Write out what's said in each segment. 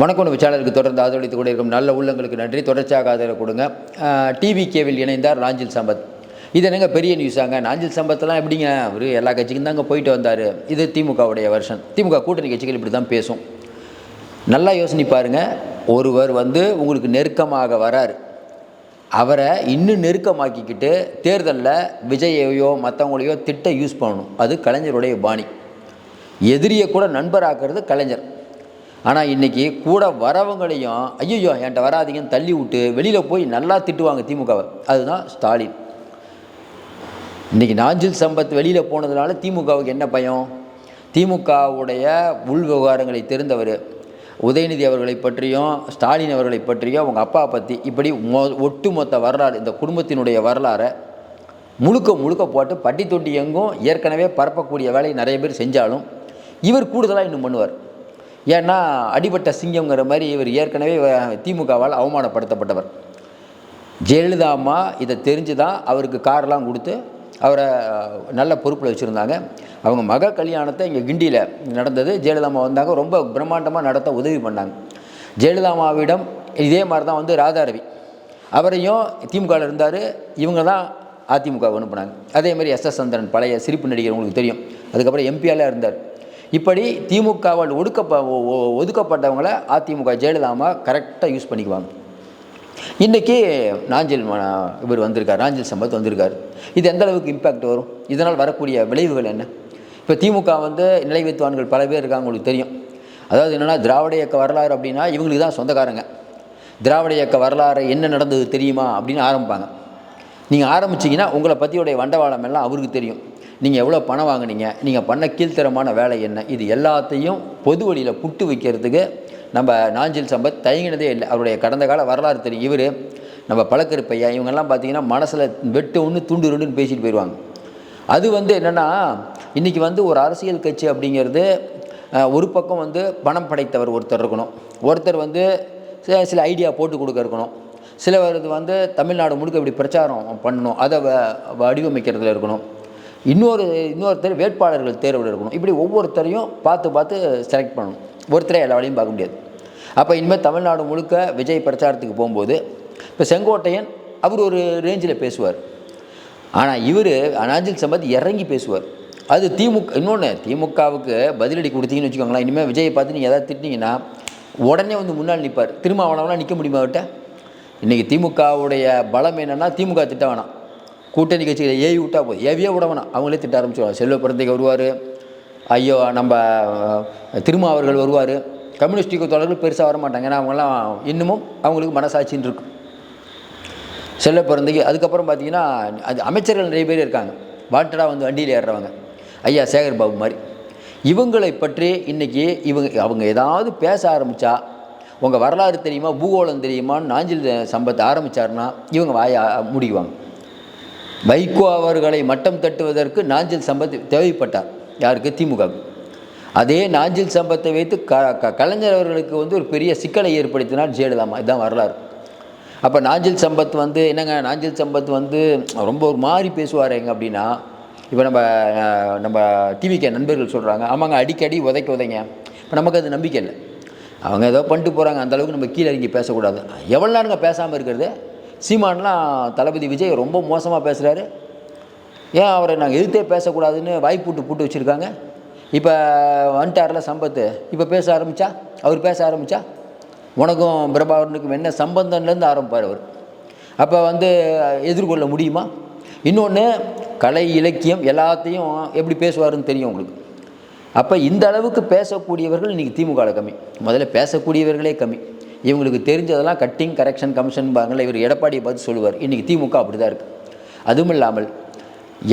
வணக்கம். விச்சாளருக்கு தொடர்ந்து ஆதரவளித்துக் கூட இருக்கும் நல்ல உள்ளங்களுக்கு நன்றி. தொடர்ச்சியாக ஆதரவு கொடுங்க. டிவி கேவில் இணைந்தார் நாஞ்சில் சம்பத். இது என்னங்க பெரிய நியூஸாங்க? நாஞ்சில் சம்பத்தெல்லாம் எப்படிங்க? அவர் எல்லா கட்சிக்கும் தாங்க போயிட்டு வந்தார். இது திமுகவுடைய வருஷன் திமுக கூட்டணி கட்சிகள் இப்படி தான் பேசும். நல்லா யோசனை பாருங்க. ஒருவர் வந்து உங்களுக்கு நெருக்கமாக வரார். அவரை இன்னும் நெருக்கமாக்கிக்கிட்டு தேர்தலில் விஜயையோ மற்றவங்களையோ திட்ட யூஸ் பண்ணணும். அது கலைஞருடைய பாணி. எதிரியை கூட நண்பராக்கிறது கலைஞர். ஆனால் இன்றைக்கி கூட வரவங்களையும் ஐயோ என்கிட்ட வராதீங்கன்னு தள்ளி விட்டு வெளியில் போய் நல்லா திட்டுவாங்க திமுகவை. அதுதான் ஸ்டாலின். இன்றைக்கி நாஞ்சில் சம்பத் வெளியில் போனதுனால திமுகவுக்கு என்ன பயம்? திமுகவுடைய உள் விவகாரங்களை தெரிந்தவர். உதயநிதி அவர்களை பற்றியும் ஸ்டாலின் அவர்களை பற்றியும் அவங்க அப்பா பற்றி இப்படி மொ ஒட்டுமொத்த வரலாறு இந்த குடும்பத்தினுடைய வரலாறை முழுக்க முழுக்க போட்டு பட்டி தொட்டி எங்கும் ஏற்கனவே பரப்பக்கூடிய வேலையை நிறைய பேர் செஞ்சாலும் இவர் கூடுதலாக இன்னும் பண்ணுவார். ஏன்னா அடிபட்ட சிங்கங்கிற மாதிரி இவர் ஏற்கனவே திமுகவால் அவமானப்படுத்தப்பட்டவர். ஜெயலலிதா அம்மா இதை தெரிஞ்சு தான் அவருக்கு கார்லாம் கொடுத்து அவரை நல்ல பொறுப்பில் வச்சுருந்தாங்க. அவங்க மக கல்யாணத்தை இங்கே கிண்டியில் நடந்தது. ஜெயலலிதா அம்மா வந்தாங்க. ரொம்ப பிரம்மாண்டமாக நடத்த உதவி பண்ணாங்க. ஜெயலலிதா அம்மாவிடம் இதே மாதிரி தான் வந்து ராதாரவி. அவரையும் திமுகவில் இருந்தார். இவங்க தான் அதிமுக அனுப்புனாங்க. அதே மாதிரி எஸ் எஸ் சந்திரன் பழைய சிரிப்பு நடிகர் உங்களுக்கு தெரியும். அதுக்கப்புறம் எம்பியாலே இருந்தார். இப்படி திமுகவால் ஒடுக்கப்ப ஒ- அதிமுக ஜெயலலிதா கரெக்டாக யூஸ் பண்ணிக்குவாங்க. இன்றைக்கி நாஞ்சில் இவர் வந்திருக்கார் நாஞ்சில் சம்பத் வந்திருக்கார். இது எந்த அளவுக்கு இம்பேக்ட் வரும்? இதனால் வரக்கூடிய விளைவுகள் என்ன? இப்போ திமுக வந்து நிலை வைத்துவான்கள் பல பேர் இருக்காங்க உங்களுக்கு தெரியும். அதாவது என்னென்னா திராவிட இயக்க வரலாறு அப்படின்னா இவங்களுக்கு தான் சொந்தக்காரங்க. திராவிட இயக்க வரலாறு என்ன நடந்தது தெரியுமா அப்படின்னு ஆரம்பிப்பாங்க. நீங்கள் ஆரம்பிச்சீங்கன்னா உங்களை பற்றியுடைய வண்டவாளம் எல்லாம் அவருக்கு தெரியும். நீங்கள் எவ்வளோ பணம் வாங்குனீங்க நீங்கள் பண்ண கீழ்த்தரமான வேலை என்ன? இது எல்லாத்தையும் பொது வழியில் புட்டு வைக்கிறதுக்கு நம்ம நாஞ்சில் சம்பத் தயங்கினதே இல்லை. அவருடைய கடந்த கால வரலாறு தெரியும். இவர் நம்ம பழக்கருப்பையா இவங்கெல்லாம் பார்த்தீங்கன்னா மனசில் வெட்டு ஒன்று துண்டு ரெண்டுன்னு பேசிட்டு போயிடுவாங்க அது வந்து என்னென்னா இன்றைக்கி வந்து ஒரு அரசியல் கட்சி அப்படிங்கிறது ஒரு பக்கம் வந்து பணம் படைத்தவர் ஒருத்தர் இருக்கணும். ஒருத்தர் வந்து சில- சில ஐடியா போட்டு கொடுக்க இருக்கணும். சிலவர் இது வந்து தமிழ்நாடு முழுக்க இப்படி பிரச்சாரம் பண்ணணும். அதை வ- வடிவமைக்கிறதுல இருக்கணும். இன்னொரு இன்னொருத்தர் வேட்பாளர்கள் தேர்வில் இருக்கணும். இப்படி ஒவ்வொருத்தரையும் பார்த்து பார்த்து செலக்ட் பண்ணணும். ஒருத்தரே எல்லா வேலையும் பார்க்க முடியாது. அப்போ இனிமேல் தமிழ்நாடு முழுக்க விஜய் பிரச்சாரத்துக்கு போகும்போது இப்போ செங்கோட்டையன் அவர் ஒரு ரேஞ்சில் பேசுவார். ஆனால் இவர் அனாஜில் சம்பத் இறங்கி பேசுவார். அது திமுக இன்னொன்று திமுகவுக்கு பதிலடி கொடுத்தீங்கன்னு வச்சுக்கோங்களேன் இனிமேல் விஜயை பார்த்து நீங்கள் எதாவது திட்டிங்கன்னா உடனே வந்து முன்னால் நிற்பார் திரும்ப அவனவெலாம் நிற்க முடியுமா அவர்கிட்ட? இன்றைக்கி திமுகவுடைய பலம் என்னென்னா திமுக திட்ட வேணாம். கூட்டணி கட்சிகளை ஏவி விட்டா போதும். ஏவியே விட அவங்களே திட்ட ஆரம்பிச்சுடுவாங்க செல்வ பிறந்தைக்கு வருவார். ஐயோ நம்ம திருமாவர்கள் திருமா அவர்கள் வருவார். கம்யூனிஸ்டிக்கு தொடர்கள் பெருசாக வர மாட்டாங்க ஏன்னா அவங்கெல்லாம் இன்னமும் அவங்களுக்கு மனசாட்சின்னு இருக்கும் செல்ல பிறந்தைக்கு அதுக்கப்புறம் பார்த்தீங்கன்னா அது அமைச்சர்கள் நிறைய பேர் இருக்காங்க. வாண்டடாக வந்து வண்டியில் ஏறுறவங்க. ஐயா சேகர் பாபு மாதிரி. இவங்களை பற்றி இன்றைக்கி இவங்க அவங்க ஏதாவது பேச ஆரம்பித்தா உங்கள் வரலாறு தெரியுமா? பூகோளம் தெரியுமான்னு நாஞ்சில் சம்பத்தை ஆரம்பித்தாருன்னா இவங்க வாய முடிக்குவாங்க. வைகோ அவர்களை மட்டம் தட்டுவதற்கு நாஞ்சில் சம்பத் தேவைப்பட்டார். யாருக்கு? திமுக அதே நாஞ்சில் சம்பத்தை வைத்து க க- கலைஞர் அவர்களுக்கு வந்து ஒரு பெரிய சிக்கலை ஏற்படுத்தினார் ஜெயலலிதாமா இதுதான் வரலாறு. அப்போ நாஞ்சில் சம்பத் வந்து என்னங்க நாஞ்சில் சம்பத் வந்து ரொம்ப ஒரு மாதிரி பேசுவார் எங்க அப்படின்னா இப்போ நம்ம நம்ம டிவிக்கு நண்பர்கள் சொல்கிறாங்க ஆமாங்க அடிக்கடி உதைக்க உதைங்க. இப்போ நமக்கு அது நம்பிக்கை இல்லை. அவங்க ஏதோ பண்ணிட்டு போகிறாங்க அந்தளவுக்கு நம்ம கீழே இறங்கி பேசக்கூடாது. எவ்வளோ நேரங்க பேசாமல் இருக்கிறது? சீமான்லாம் தளபதி விஜய் ரொம்ப மோசமாக பேசுகிறாரு ஏன் அவரை நாங்கள் எதிர்த்தே பேசக்கூடாதுன்னு வாய்ப்பூட்டு போட்டு வச்சுருக்காங்க? இப்போ வந்துட்டார்ல சம்பத்து இப்போ பேச ஆரம்பித்தா அவர் பேச ஆரம்பித்தா உனக்கும் பிரபாகரனுக்கும் என்ன சம்பந்தம்லேருந்து ஆரம்பிப்பார் அவர். அப்போ வந்து எதிர்கொள்ள முடியுமா? இன்னொன்று கலை இலக்கியம் எல்லாத்தையும் எப்படி பேசுவாருன்னு தெரியும் உங்களுக்கு. அப்போ இந்த அளவுக்கு பேசக்கூடியவர்கள் இன்றைக்கி திமுகவில் கம்மி. முதல்ல பேசக்கூடியவர்களே கம்மி. இவங்களுக்கு தெரிஞ்சதெல்லாம் கட்டிங் கரெக்ஷன் கமிஷன் பாங்கல இவர் எடப்பாடியை பார்த்து சொல்லுவார். இன்றைக்கி திமுக அப்படி தான் இருக்குது அதுவும் இல்லாமல்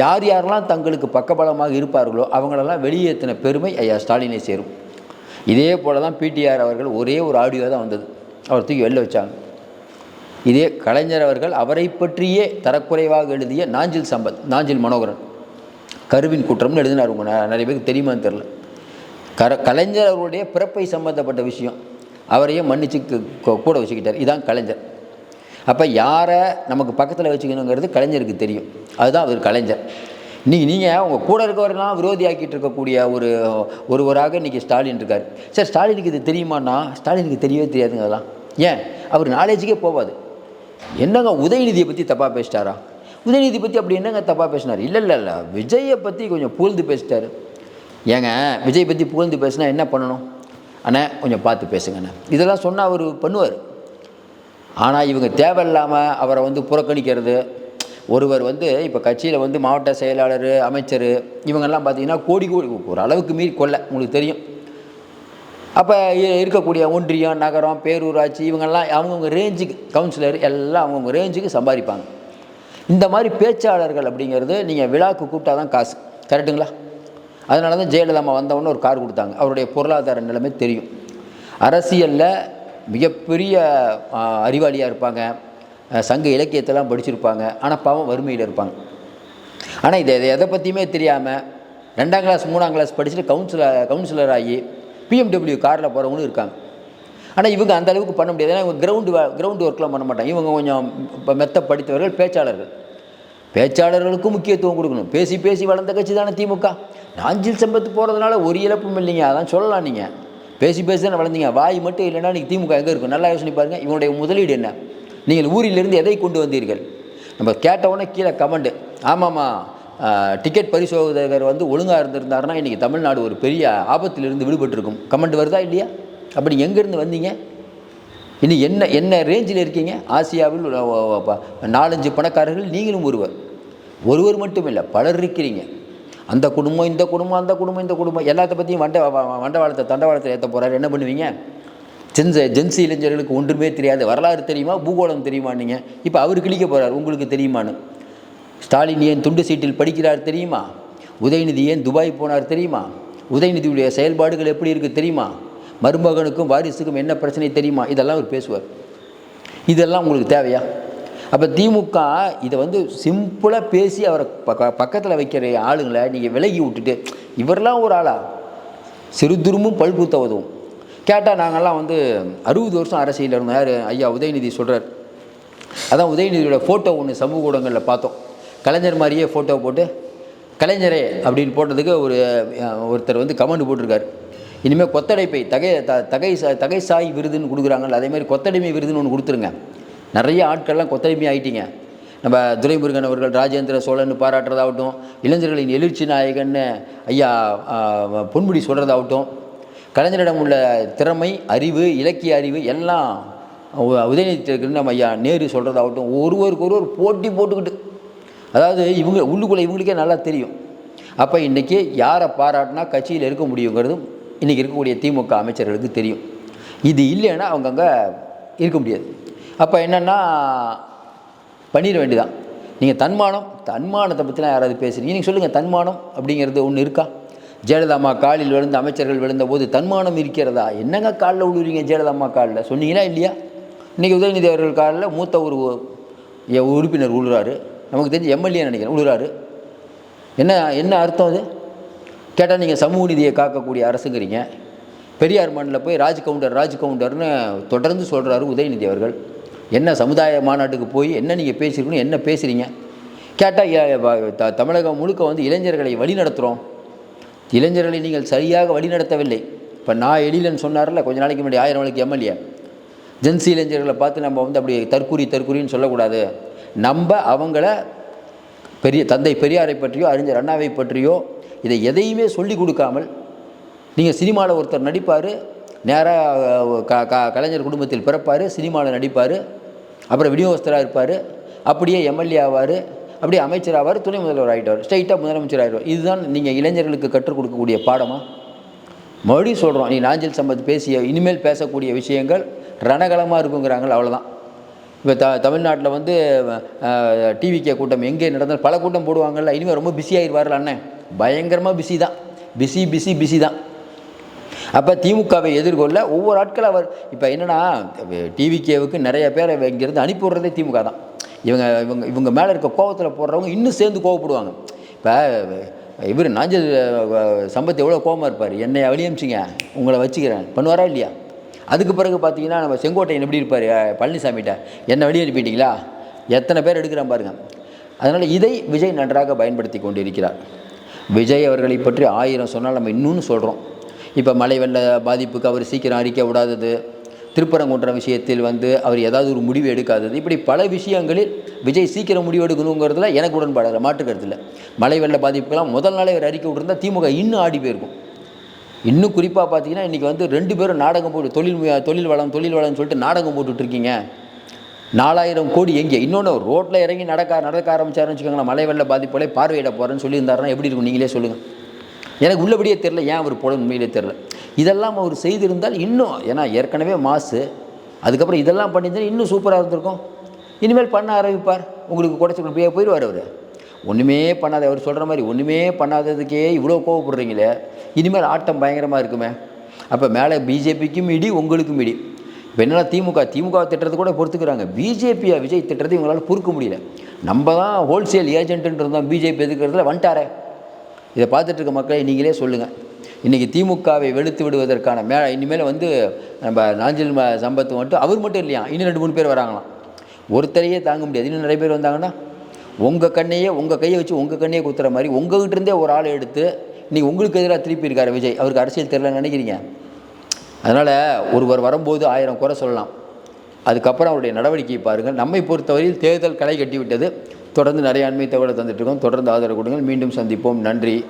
யார் யாரெல்லாம் தங்களுக்கு பக்கபலமாக இருப்பார்களோ அவங்களெல்லாம் வெளியேற்றின பெருமை ஐயா ஸ்டாலினை சேரும். இதே போல தான் பிடிஆர் அவர்கள் ஒரே ஒரு ஆடியோ தான் வந்தது. அவர் தூக்கி வெளில வச்சாங்க. இதே கலைஞர் அவர்கள் அவரை பற்றியே தரக்குறைவாக எழுதிய நாஞ்சில் சம்பத் நாஞ்சில் மனோகரன். கருவின் குற்றம்னு எழுதினார் உங்க நிறைய பேருக்கு தெரியுமான்னு தெரில கர கலைஞர் அவருடைய பிறப்பை சம்பந்தப்பட்ட விஷயம். அவரையும் மன்னிச்சு கூட வச்சுக்கிட்டார். இதான் கலைஞர். அப்போ யாரை நமக்கு பக்கத்தில் வச்சுக்கணுங்கிறது கலைஞருக்கு தெரியும். அதுதான் அவர் கலைஞர். இன்னைக்கு நீங்கள் உங்கள் கூட இருக்கவரெல்லாம் விரோதியாக்கிட்டு இருக்கக்கூடிய ஒரு ஒருவராக இன்றைக்கி ஸ்டாலின் இருக்கார். சார் ஸ்டாலினுக்கு இது தெரியுமாண்ணா ஸ்டாலினுக்கு தெரியவே தெரியாதுங்க அதெல்லாம் ஏன்? அவர் நாலேஜுக்கே போகாது என்னங்க உதயநிதியை பற்றி தப்பாக பேசிட்டாரா? உதயநிதி பற்றி அப்படி என்னங்க தப்பாக பேசினார்? இல்லை இல்லை இல்லை. விஜயை பற்றி கொஞ்சம் புகழ்ந்து பேசிட்டார். ஏங்க விஜய் பற்றி புகழ்ந்து பேசினா என்ன பண்ணணும்? அண்ணே கொஞ்சம் பார்த்து பேசுங்கண்ணே. இதெல்லாம் சொன்னால் அவர் பண்ணுவார். ஆனால் இவங்க தேவையில்லாமல் அவரை வந்து புறக்கணிக்கிறது ஒருவர் வந்து இப்போ கட்சியில் வந்து மாவட்ட செயலாளர் அமைச்சர் இவங்கெல்லாம் பார்த்தீங்கன்னா கோடி கோடி ஒரு அளவுக்கு மீறி கொள்ளை உங்களுக்கு தெரியும். அப்போ இருக்கக்கூடிய ஒன்றியம் நகரம் பேரூராட்சி இவங்கெல்லாம் அவங்கவுங்க ரேஞ்சுக்கு கவுன்சிலர் எல்லாம் அவங்கவுங்க ரேஞ்சுக்கு சம்பாதிப்பாங்க. இந்த மாதிரி பேச்சாளர்கள் அப்படிங்கிறது நீங்கள் விழாவுக்கு கூப்பிட்டா தான் காசு கரெக்டுங்களா அதனால தான் ஜெயலலிதா அம்மா வந்தவொடனே ஒரு கார் கொடுத்தாங்க. அவருடைய பொருளாதார நிலைமை தெரியும். அரசியலில் மிகப்பெரிய அறிவாளியாக இருப்பாங்க. சங்க இலக்கியத்தெல்லாம் படிச்சிருப்பாங்க. ஆனால் பாவம் வறுமையில் இருப்பாங்க. ஆனால் இதை எதை பற்றியுமே தெரியாமல் ரெண்டாம் கிளாஸ் மூணாம் கிளாஸ் படிச்சுட்டு கவுன்சிலர் கவுன்சிலர் ஆகி பிஎம்டபிள்யூ காரில் போகிறவங்களும் இருக்காங்க. ஆனால் இவங்க அந்த அளவுக்கு பண்ண முடியாது. ஏன்னா இவங்க கிரவுண்டு கிரவுண்டு ஒர்க்லாம் பண்ண மாட்டாங்க. இவங்க கொஞ்சம் இப்போ மெத்த படித்தவர்கள் பேச்சாளர்கள். பேச்சாளர்களுக்கும் முக்கியத்துவம் கொடுக்கணும். பேசி பேசி வளர்ந்த கட்சி தானே திமுக. நாஞ்சில் சம்பத்து போகிறதுனால ஒரு இழப்பும் இல்லைங்க. அதான் சொல்லலாம் நீங்கள் பேசி பேசி தானே வளர்ந்தீங்க. வாய் மட்டும் இல்லைன்னா நீங்கள் திமுக எங்கே இருக்கும்? நல்லா யோசனை பாருங்கள் இவனுடைய முதலீடு என்ன? நீங்கள் ஊரிலிருந்து எதை கொண்டு வந்தீர்கள்? நம்ம கேட்டவுடனே கீழே கமெண்டு ஆமாம்மா டிக்கெட் பரிசோதகர் வந்து ஒழுங்காக இருந்திருந்தாருன்னா இன்றைக்கி தமிழ்நாடு ஒரு பெரிய ஆபத்திலிருந்து விடுபட்டிருக்கும். கமெண்ட் வருதா இல்லையா? அப்படி எங்கேருந்து வந்தீங்க? இனி என்ன என்ன ரேஞ்சில் இருக்கீங்க? ஆசியாவில் நாலஞ்சு பணக்காரர்கள் நீங்களும் ஒருவர். ஒருவர் மட்டும் இல்லை பலர் இருக்கிறீங்க. அந்த குடும்பம் இந்த குடும்பம் அந்த குடும்பம் இந்த குடும்பம் எல்லாத்த பற்றியும் வண்ட வண்டவாளத்தை தண்டவாளத்தில் ஏற்ற போகிறாரு என்ன பண்ணுவீங்க? ஜென்ஸ் ஜென்சி இளைஞர்களுக்கு ஒன்றுமே தெரியாது. வரலாறு தெரியுமா? பூகோளம் தெரியுமா நீங்கள் இப்போ அவர் கிழிக்க போகிறார் உங்களுக்கு தெரியுமான்னு. ஸ்டாலின் ஏன் துண்டு சீட்டில் படிக்கிறார் தெரியுமா? உதயநிதி ஏன் துபாய் போனார் தெரியுமா? உதயநிதியுடைய செயல்பாடுகள் எப்படி இருக்குது தெரியுமா? மருமகனுக்கும் வாரிசுக்கும் என்ன பிரச்சனை தெரியுமா? இதெல்லாம் அவர் பேசுவார். இதெல்லாம் உங்களுக்கு தேவையா? அப்போ திமுக இதை வந்து சிம்பிளாக பேசி அவரை பக்க பக்கத்தில் வைக்கிற ஆளுங்களை நீங்கள் விலகி விட்டுட்டு இவரெல்லாம் ஒரு ஆளா? சிறு துரும்பும் பழுப்பு உதவும் கேட்டால் நாங்கள்லாம் வந்து அறுபது வருஷம் அரசியலில் இருந்தோம். யார்? ஐயா உதயநிதி சொல்கிறார் அதான் உதயநிதியோட ஃபோட்டோ ஒன்று சமூக ஊடகங்களில் பார்த்தோம். கலைஞர் மாதிரியே ஃபோட்டோ போட்டு கலைஞரே அப்படின்னு போட்டதுக்கு ஒரு ஒருத்தர் வந்து கமெண்ட் போட்டிருக்காரு. இனிமேல் கொத்தடைப்பை தகை த தகை தகை சாய் விருதுன்னு கொடுக்குறாங்கல்ல அதே மாதிரி கொத்தடிமை விருதுன்னு ஒன்று கொடுத்துருங்க. நிறைய ஆட்கள்லாம் கொத்தடிமை ஆகிட்டீங்க நம்ம துரைமுருகன் அவர்கள் ராஜேந்திர சோழன் பாராட்டுறதாகட்டும் இளைஞர்களின் எழுச்சி நாயகன்னு ஐயா பொன்முடி சொல்கிறதாகட்டும் கலைஞரிடம் உள்ள திறமை அறிவு இலக்கிய அறிவு எல்லாம் உ- நம்ம ஐயா நேரு சொல்கிறதாகட்டும் ஒருவருக்கு ஒருவர் போட்டி போட்டுக்கிட்டு. அதாவது இவங்க உள்ளுக்குள்ளே இவங்களுக்கே நல்லா தெரியும். அப்போ இன்றைக்கி யாரை பாராட்டினா கட்சியில் இருக்க முடியுங்கிறதும் இன்றைக்கி இருக்கக்கூடிய திமுக அமைச்சர்களுக்கு தெரியும். இது இல்லைன்னா அவங்க அங்கே இருக்க முடியாது. அப்போ என்னென்னா பண்ணிட வேண்டியதான் நீங்கள் தன்மானம் தன்மானத்தை பற்றிலாம் யாராவது பேசுகிறீங்க நீங்கள் சொல்லுங்கள் தன்மானம் அப்படிங்கிறது ஒன்று இருக்கா? ஜெயலலிதாமா காலில் விழுந்த அமைச்சர்கள் விழுந்த போது தன்மானம் இருக்கிறதா? என்னங்க காலில் விழுவீங்க ஜெயலலிதாம்மா காலில்? சொன்னீங்களா இல்லையா? இன்றைக்கி உதயநிதி அவர்கள் காலில் மூத்த ஒரு உறுப்பினர் உழுறாரு. நமக்கு தெரிஞ்சு எம்எல்ஏ நினைக்கிறேன் உழுறாரு. என்ன என்ன அர்த்தம் அது? கேட்டால் நீங்கள் சமூக நீதியை காக்கக்கூடிய அரசுங்கிறீங்க. பெரியார் மண்ணில் போய் ராஜ் கவுண்டர் ராஜ் கவுண்டர்னு தொடர்ந்து சொல்கிறாரு உதயநிதி அவர்கள். என்ன சமுதாய மாநாட்டுக்கு போய் என்ன நீங்கள் பேசியிருக்கணும் என்ன பேசுகிறீங்க கேட்டால் தமிழகம் முழுக்க வந்து இளைஞர்களை வழி நடத்துகிறோம் இளைஞர்களை நீங்கள் சரியாக வழி நடத்தவில்லை. இப்போ நான் எழிலன் சொன்னார்ல கொஞ்ச நாளைக்கு முன்னாடி ஆயிரம் நாளைக்கு எம்எல்ஏ. ஜென்சி இளைஞர்களை பார்த்து நம்ம வந்து அப்படி தற்கூரி தற்கூரின்னு சொல்லக்கூடாது. நம்ம அவங்கள பெரிய தந்தை பெரியாரை பற்றியோ அறிஞர் அண்ணாவை பற்றியோ இதை எதையுமே சொல்லி கொடுக்காமல் நீங்கள் சினிமாவில் ஒருத்தர் நடிப்பார் நேராக க க கலைஞர் குடும்பத்தில் பிறப்பார் சினிமாவில் நடிப்பார் அப்புறம் விநியோகஸ்தராக இருப்பார் அப்படியே எம்எல்ஏ ஆவார் அப்படியே அமைச்சர் ஆவார் துணை முதல்வர் ஆகிட்டார் ஸ்ட்ரைட்டாக முதலமைச்சர் ஆகிடுவார் இதுதான் நீங்கள் இளைஞர்களுக்கு கற்றுக் கொடுக்கக்கூடிய பாடமாக மறுபடியும் சொல்கிறோம் நீ நாஞ்சில் சம்பத் பேசிய இனிமேல் பேசக்கூடிய விஷயங்கள் ரணகலமாக இருக்குங்கிறாங்க அவ்வளோதான் இப்போ த தமிழ்நாட்டில் வந்து டிவிகே கூட்டம் எங்கே நடந்தாலும் பல கூட்டம் போடுவாங்கள்ல இனிமேல் ரொம்ப பிஸியாகிடுவார்கள் அண்ணன். பயங்கரமாக பிஸி தான். பிஸி பிஸி பிஸி தான். அப்போ திமுகவை எதிர்கொள்ள ஒவ்வொரு ஆட்கள் அவர் இப்போ என்னென்னா டிவிகேவுக்கு நிறைய பேரை இங்கேருந்து அனுப்பி விடுறதே திமுக தான். இவங்க இவங்க இவங்க மேலே இருக்க கோவத்தில் போடுறவங்க இன்னும் சேர்ந்து கோவப்படுவாங்க. இப்போ இவர் நாஞ்சல் சம்பத்து எவ்வளோ கோவமாக இருப்பார்? என்னை வெளியமிச்சிங்க உங்களை வச்சுக்கிறேன். பண்ணுவாரா இல்லையா? அதுக்கு பிறகு பார்த்தீங்கன்னா நம்ம செங்கோட்டையன் எப்படி இருப்பார்? பழனிசாமிகிட்ட என்ன வெளியே அனுப்பிட்டீங்களா? எத்தனை பேர் எடுக்கிறான் பாருங்கள் அதனால் இதை விஜய் நன்றாக பயன்படுத்தி கொண்டு இருக்கிறார் விஜய் அவர்களை பற்றி ஆயிரம் சொன்னால் நம்ம இன்னொன்று சொல்கிறோம் இப்போ மழை வெள்ள பாதிப்புக்கு அவர் சீக்கிரம் அறிக்க விடாதது. திருப்பரங்குன்ற விஷயத்தில் வந்து அவர் ஏதாவது ஒரு முடிவு எடுக்காதது. இப்படி பல விஷயங்களில் விஜய் சீக்கிரம் முடிவு எடுக்கணுங்கிறதுல எனக்கு உடன்பாடு இல்லை மாற்று மழை வெள்ள பாதிப்புக்கெல்லாம் முதல் நாளே அவர் அறிக்கை விட்டுருந்தா திமுக இன்னும் ஆடி போயிருக்கும். இன்னும் குறிப்பாக பார்த்தீங்கன்னா இன்றைக்கி வந்து ரெண்டு பேரும் நாடகம் போட்டு தொழில் தொழில் வளம் தொழில் வளம்னு சொல்லிட்டு நாடகம் போட்டுட்ருக்கீங்க நாலாயிரம் கோடி எங்கே? இன்னொன்று ரோட்டில் இறங்கி நடக்க நடக்க ஆரம்பிச்சாருன்னு வச்சுக்கோங்களேன் மழை வெள்ள போலே பார்வையிட போகிறேன்னு சொல்லியிருந்தாருன்னா எப்படி இருக்கும்? நீங்களே சொல்லுங்கள் எனக்கு உள்ளபடியே தெரில ஏன் அவர் போட உண்மையிலே தெரில இதெல்லாம் அவர் செய்திருந்தால் இன்னும் ஏன்னா ஏற்கனவே மாசு அதுக்கப்புறம் இதெல்லாம் பண்ணியிருந்தா இன்னும் சூப்பராக இருந்திருக்கும். இனிமேல் பண்ண ஆரம்பிப்பார். உங்களுக்கு குறைச்சி போய் போயிடுவார் அவர். ஒன்றுமே பண்ணாத அவர் சொல்கிற மாதிரி ஒன்றுமே பண்ணாததுக்கே இவ்வளோ கோவப்படுறீங்களே. இனிமேல் ஆட்டம் பயங்கரமாக இருக்குமே. அப்போ மேலே பிஜேபிக்கும் இடி உங்களுக்கும் இடி. இப்போ திமுக திமுக திட்டுறது கூட பொறுத்துக்கிறாங்க. பிஜேபியை விஜய் திட்டுறது இவங்களால் பொறுக்க முடியல. நம்ம தான் ஹோல்சேல் ஏஜென்ட்டுன்னு இருந்தோம் பிஜேபி எதுக்கிறதுல வந்துட்டாரே. இதை பார்த்துட்டு இருக்க மக்களை நீங்களே சொல்லுங்கள் இன்றைக்கி திமுகவை வெளுத்து விடுவதற்கான மே இனிமேல் வந்து நம்ம நாஞ்சில் சம்பத்து மட்டும் அவர் மட்டும் இல்லையா? இன்னும் ரெண்டு மூணு பேர் வராங்களாம். ஒருத்தரையே தாங்க முடியாது. இன்னும் நிறைய பேர் வந்தாங்கன்னா உங்கள் கண்ணையே உங்கள் கையை வச்சு உங்கள் கண்ணையே குத்துற மாதிரி உங்கள்கிட்ட இருந்தே ஒரு ஆள் எடுத்து இன்றைக்கி உங்களுக்கு எதிராக திருப்பி இருக்கார் விஜய். அவருக்கு அரசியல் தெரியலன்னு நினைக்கிறீங்க? அதனால் ஒருவர் வரும்போது ஆயிரம் குறை சொல்லலாம். அதுக்கப்புறம் அவருடைய நடவடிக்கையை பாருங்கள். நம்மை பொறுத்தவரையில் தேர்தல் களை கட்டிவிட்டது. தொடர்ந்து நிறைய அண்மை தகவலை தந்துட்டுருக்கோம் தொடர்ந்து ஆதரவு கொடுங்கள். மீண்டும் சந்திப்போம். நன்றி.